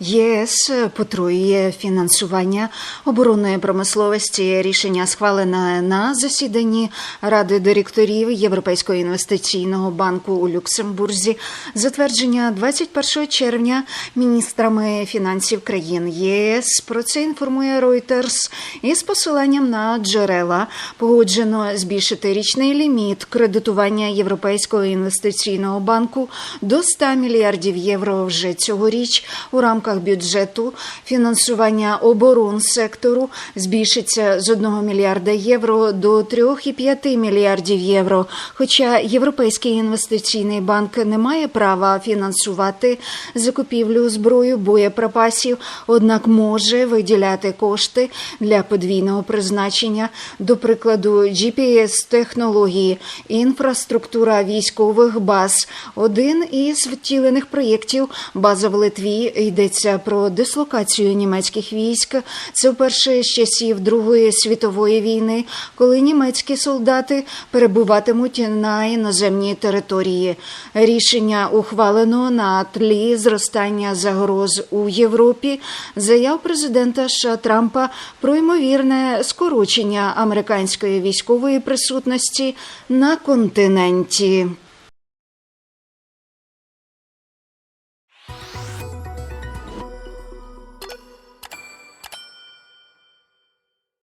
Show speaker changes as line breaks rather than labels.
ЄС потруює фінансування оборонної промисловості. Рішення схвалене на засіданні Ради директорів Європейського інвестиційного банку у Люксембурзі. Затвердження 21 червня міністрами фінансів країн ЄС. Про це інформує Reuters із посиланням на джерела. Погоджено збільшити річний ліміт кредитування Європейського інвестиційного банку до 100 мільярдів євро вже цьогоріч у рамках бюджету фінансування оборон сектору збільшиться з 1 мільярда євро до 3,5 мільярдів євро. Хоча Європейський інвестиційний банк не має права фінансувати закупівлю зброї боєприпасів, однак може виділяти кошти для подвійного призначення, до прикладу, GPS-технології, інфраструктура військових баз. Один із втілених проєктів база в Литві йдеться про дислокацію німецьких військ. Це вперше з часів Другої світової війни, коли німецькі солдати перебуватимуть на іноземній території. Рішення ухвалено на тлі зростання загроз у Європі, заяв президента США Трампа про ймовірне скорочення американської військової присутності на континенті.